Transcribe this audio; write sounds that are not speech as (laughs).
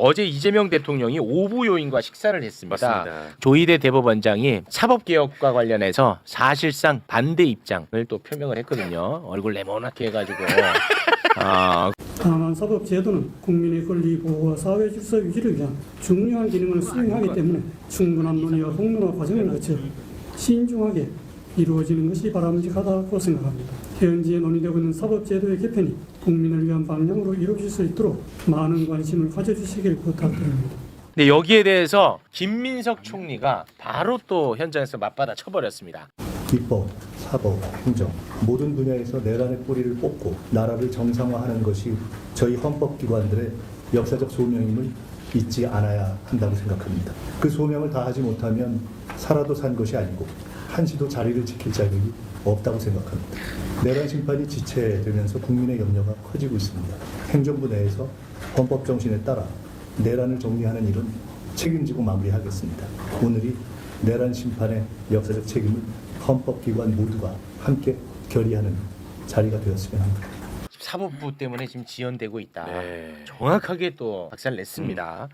어제 이재명 대통령이 오부 요인과 식사를 했습니다. 맞습니다. 조희대 대법원장이 사법 개혁과 관련해서 사실상 반대 입장을 또 표명을 했거든요. 얼굴 네모나게 해가지고 (laughs) 아, 다만 사법 제도는 국민의 권리 보호와 사회 질서 유지를 위한 중요한 기능을 수행하기 때문에 충분한 논의와 공론화 과정을 거쳐 신중하게 이루어지는 것이 바람직하다고 생각합니다. 현재 논의되고 있는 사법제도의 개편이 국민을 위한 방향으로 이루어질 수 있도록 많은 관심을 가져주시길 부탁드립니다. 근데 여기에 대해서 김민석 총리가 바로 또 현장에서 맞받아 쳐버렸습니다. 입법, 사법, 행정 모든 분야에서 내란의 뿌리를 뽑고 나라를 정상화하는 것이 저희 헌법기관들의 역사적 소명임을 잊지 않아야 한다고 생각합니다. 그 소명을 다하지 못하면 살아도 산 것이 아니고 한시도 자리를 지킬 자격이 없다고 생각합니다. 내란 심판이 지체되면서 국민의 염려가 커지고 있습니다. 행정부 내에서 헌법 정신에 따라 내란을 정리하는 일은 책임지고 마무리하겠습니다. 오늘이 내란 심판의 역사적 책임을 헌법기관 모두가 함께 결의하는 자리가 되었으면 합니다. 사법부 때문에 지금 지연되고 있다. 네. 정확하게 또 박살 냈습니다.